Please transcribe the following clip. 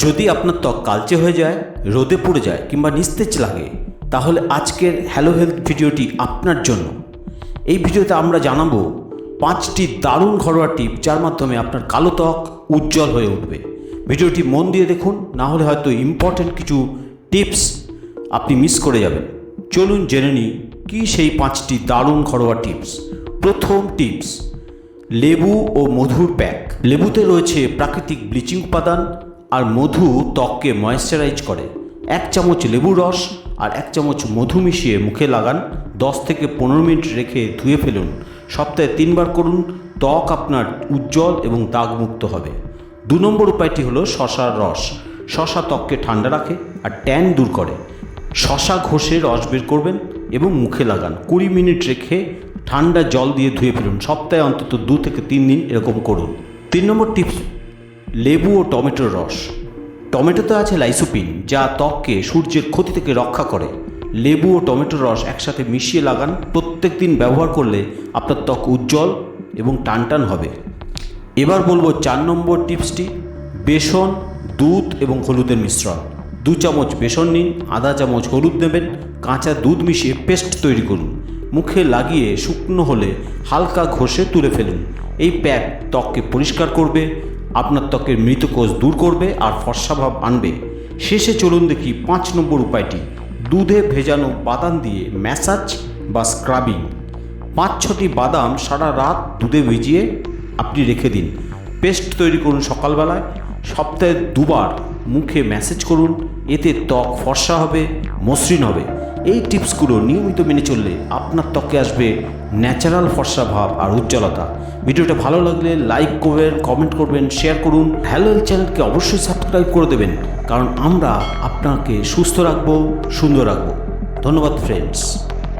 যদি আপনার ত্বক কালচে হয়ে যায়, রোদে পড়ে যায় কিংবা নিস্তেজ লাগে, তাহলে আজকের হ্যালো হেলথ ভিডিওটি আপনার জন্য। এই ভিডিওতে আমরা জানাব পাঁচটি দারুণ ঘরোয়া টিপ যার মাধ্যমে আপনার কালো ত্বক উজ্জ্বল হয়ে উঠবে। ভিডিওটি মন দিয়ে দেখুন, না হলে হয়তো ইম্পর্ট্যান্ট কিছু টিপস আপনি মিস করে যাবেন। চলুন জেনে নিই কী সেই পাঁচটি দারুণ ঘরোয়া টিপস। প্রথম টিপস, লেবু ও মধুর প্যাক। লেবুতে রয়েছে প্রাকৃতিক ব্লিচিং উপাদান মধু ত্বককে ময়েশ্চারাইজ করে। এক চামচ লেবুর রস আর এক চামচ মধু মিশিয়ে মুখে লাগান। দশ থেকে পনেরো মিনিট রেখে ধুয়ে ফেলুন। সপ্তাহে তিনবার করুন। ত্বক আপনার উজ্জ্বল এবং দাগমুক্ত হবে। দু নম্বর উপায়টি হলো শশার রস। শশা ত্বককে ঠান্ডা রাখে আর ট্যান দূর করে। শশা ঘষে রস বের করবেন এবং মুখে লাগান। কুড়ি মিনিট রেখে ঠান্ডা জল দিয়ে ধুয়ে ফেলুন। সপ্তাহে অন্তত দু থেকে তিন দিন এরকম করুন। তিন নম্বর টিপস লেবু ও টমেটোর রস। টমেটোতে আছে লাইসোপিন, যা ত্বককে সূর্যের ক্ষতি থেকে রক্ষা করে। লেবু ও টমেটোর রস একসাথে মিশিয়ে লাগান। প্রত্যেক দিন ব্যবহার করলে আপনার ত্বক উজ্জ্বল এবং টানটান হবে। এবার বলব চার নম্বর টিপসটি, বেসন, দুধ এবং হলুদের মিশ্রণ। দু চামচ বেসন নিন, আধা চামচ হলুদ নেবেন, কাঁচা দুধ মিশিয়ে পেস্ট তৈরি করুন। মুখে লাগিয়ে শুকনো হলে হালকা ঘষে তুলে ফেলুন। এই প্যাক ত্বককে পরিষ্কার করবে আপনার ত্বকের মৃত কোষ দূর করবে আর ফর্সা ভাব আনবে। শেষে চলুন দেখি পাঁচ নম্বর উপায়টি। দুধে ভেজানো বাদাম দিয়ে ম্যাসাজ বা স্ক্রাবিং। পাঁচ ছটি বাদাম সারা রাত দুধে ভিজিয়ে আপনি রেখে দিন। পেস্ট তৈরি করুন সকালবেলায়। সপ্তাহে দুবার মুখে ম্যাসেজ করুন। এতে ত্বক ফর্সা হবে, মসৃণ হবে। এই টিপসগুলো নিয়মিত মেনে চললে আপনার ত্বকে আসবে ন্যাচারাল ফর্সা ভাব আর উজ্জ্বলতা। ভিডিওটা ভালো লাগলে লাইক করবেন কমেন্ট করবেন শেয়ার করুন। হ্যালো চ্যানেলকে অবশ্যই সাবস্ক্রাইব করে দেবেন, কারণ আমরা আপনাকে সুস্থ রাখব, সুন্দর রাখব। ধন্যবাদ ফ্রেন্ডস